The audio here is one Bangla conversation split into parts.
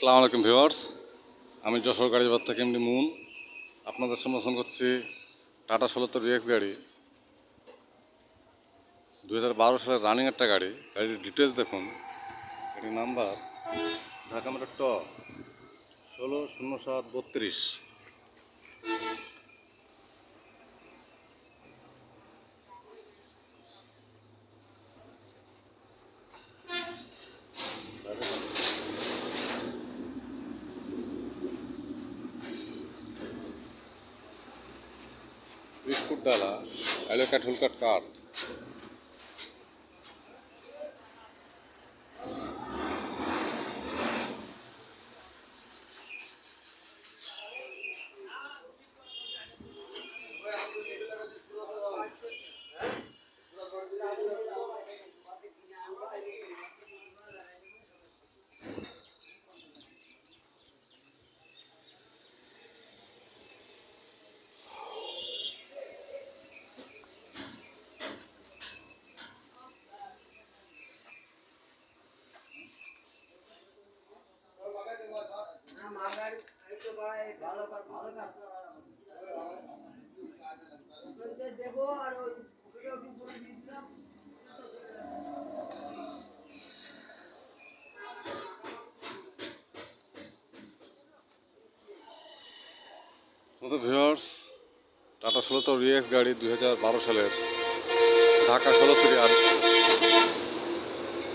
আসসালামু আলাইকুম ভিউয়ার্স। আমি যশোর গাড়ি বাজার থেকে এমনি মুন? আপনাদের সম্মুখীন করছি টাটা ষোলোতে রিয়েক্স গাড়ি। দু হাজার বারো সালের রানিং একটা গাড়ি। গাড়ির ডিটেলস দেখুন। গাড়ির নাম্বার ঢাকা মেটার ট ষোলো শূন্য সাত বত্রিশ। বিস্কুট ডালা অ্যালোকাট হুলকাট কাঠ। পুকুরেও একটু করে দিয়েছিলাম তো ভিউয়ার্স টাটা রিএক্স গাড়ি দুই হাজার বারো সালের ঢাকা ষোলো সিরিয়াল।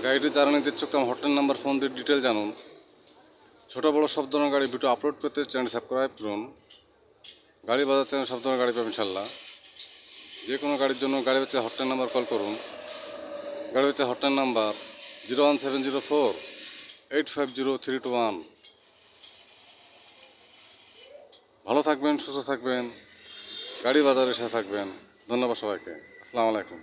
গাড়িটি যারা নিতে চোখতাম হোটেল নাম্বার, ফোন দিয়ে ডিটেল জানুন। ছোটো বড়ো সব ধরনের গাড়ি ভিডিও আপলোড করতে চ্যানেল সাবস্ক্রাইব করুন। গাড়ি বাজার চ্যানেল সব ধরনের গাড়ি পাবেন ইনশাল্লাহ যে কোনো গাড়ির জন্য গাড়ি হচ্ছে হটলাইন নাম্বার কল করুন। গাড়ি হচ্ছে hotline number zero one seven zero four eight five zero three two one ভালো থাকবেন, সুস্থ থাকবেন। গাড়ি বাজারে সাথে থাকবেন। ধন্যবাদ সবাইকে। আসসালামু আলাইকুম।